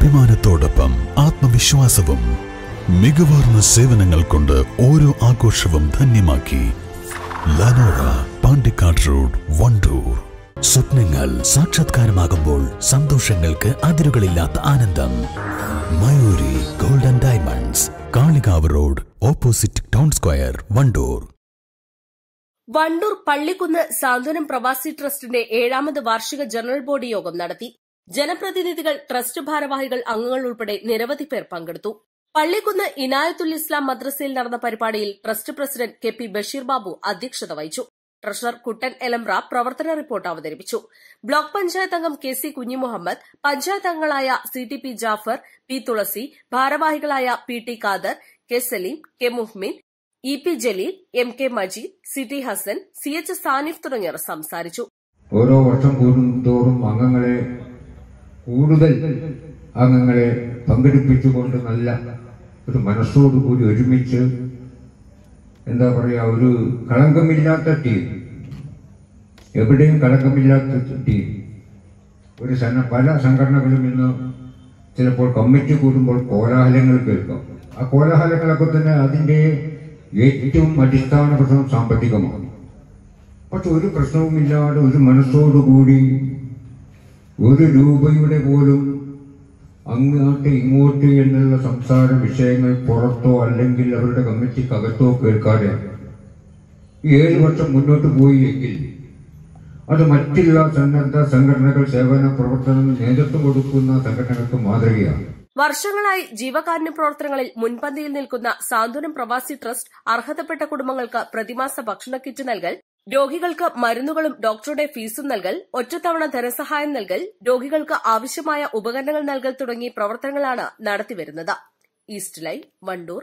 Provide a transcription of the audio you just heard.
അഭിമാനത്തോടൊപ്പം ആത്മവിശ്വാസവും മികവാർന്ന സേവനങ്ങൾ കൊണ്ട് ഓരോ ആഘോഷവും ധന്യമാക്കി ലനോറ പാണ്ടിക്കാട് റോഡ് വണ്ടൂർ. സ്വപ്നങ്ങൾ സാക്ഷാത്കാരമാകുമ്പോൾ സന്തോഷങ്ങൾക്ക് അതിരുകളില്ലാത്ത ആനന്ദം. Mayuri golden diamonds Kalikavu road opposite town square Wandoor. Wandoor Pallikkunnu Santhwanam Pravasi ട്രസ്റ്റിന്റെ ഏഴാമത് വാർഷിക ജനറൽ ബോഡി യോഗം നടത്തി. ജനപ്രതിനിധികൾ ട്രസ്റ്റ് ഭാരവാഹികൾ അംഗങ്ങൾ ഉൾപ്പെടെ നിരവധി പേർ പങ്കെടുത്തു. പള്ളിക്കുന്ന് ഇനായത്തുൽ ഇസ്ലാം മദ്രസയിൽ നടന്ന പരിപാടിയിൽ trust president K P Basheer Babu അധ്യക്ഷത വഹിച്ചു. ട്രഷറർ കുട്ടൻ എലംറ പ്രവർത്തന റിപ്പോർട്ട് അവതരിപ്പിച്ചു. ബ്ലോക്ക് പഞ്ചായത്ത് അംഗം കെ സി കുഞ്ഞിമുഹമ്മദ് പഞ്ചായത്ത് അംഗങ്ങളായ C T P Jafar P Thulasi ഭാരവാഹികളായ P T Khader K Saleem K Muhmin E P Jaleel M K Majeed C T Hasan C H Sanif തുടങ്ങിയവർ സംസാരിച്ചു. ഓരോ വർഷം കൂടുന്തോറും അംഗങ്ങളെ കൂടുതൽ അംഗങ്ങളെ പങ്കെടുപ്പിച്ചുകൊണ്ട് നല്ല ഒരു മനസ്സോടുകൂടി ഒരുമിച്ച് എന്താ പറയാ ഒരു കളങ്കമില്ലാത്ത ടീം എവിടെയും കളങ്കമില്ലാത്ത ടീം ഒരു സന്ന പല സംഘടനകളും ഇന്ന് ചിലപ്പോൾ കമ്മിറ്റി കൂടുമ്പോൾ കോലാഹലങ്ങൾ കേൾക്കും. ആ കോലാഹലങ്ങളൊക്കെ തന്നെ അതിന്റെ ഏറ്റവും അടിസ്ഥാന പ്രശ്നം സാമ്പത്തികമാണ്. പക്ഷെ ഒരു പ്രശ്നവുമില്ലാതെ ഒരു മനസ്സോടുകൂടി ഒരു രൂപയുടെ പോലും അങ്ങോട്ട് ഇങ്ങോട്ട് എന്നുള്ള സംസാര വിഷയങ്ങൾ പുറത്തോ അല്ലെങ്കിൽ അവരുടെ കമ്മിറ്റിക്കകത്തോ കേൾക്കാതെ ഏഴ് വർഷം മുന്നോട്ട് പോയി എങ്കിൽ അത് മറ്റുള്ള സന്നദ്ധ സംഘടനകൾ സേവന പ്രവർത്തനം നേതൃത്വം കൊടുക്കുന്ന സംഘടനകൾക്ക് മാതൃകയാണ്. വർഷങ്ങളായി ജീവകാരുണ്യ പ്രവർത്തനങ്ങളിൽ മുൻപന്തിയിൽ നിൽക്കുന്ന സാന്ത്വനം പ്രവാസി ട്രസ്റ്റ് അർഹതപ്പെട്ട കുടുംബങ്ങൾക്ക് പ്രതിമാസ ഭക്ഷണ കിറ്റ് നൽകൽ രോഗികൾക്ക് മരുന്നുകളും ഡോക്ടറുടെ ഫീസും നൽകൽ ഒറ്റത്തവണ ധനസഹായം നൽകൽ രോഗികൾക്ക് ആവശ്യമായ ഉപകരണങ്ങൾ നൽകൽ തുടങ്ങിയ പ്രവർത്തനങ്ങളാണ് നടത്തിവരുന്നത്. East line Wandoor.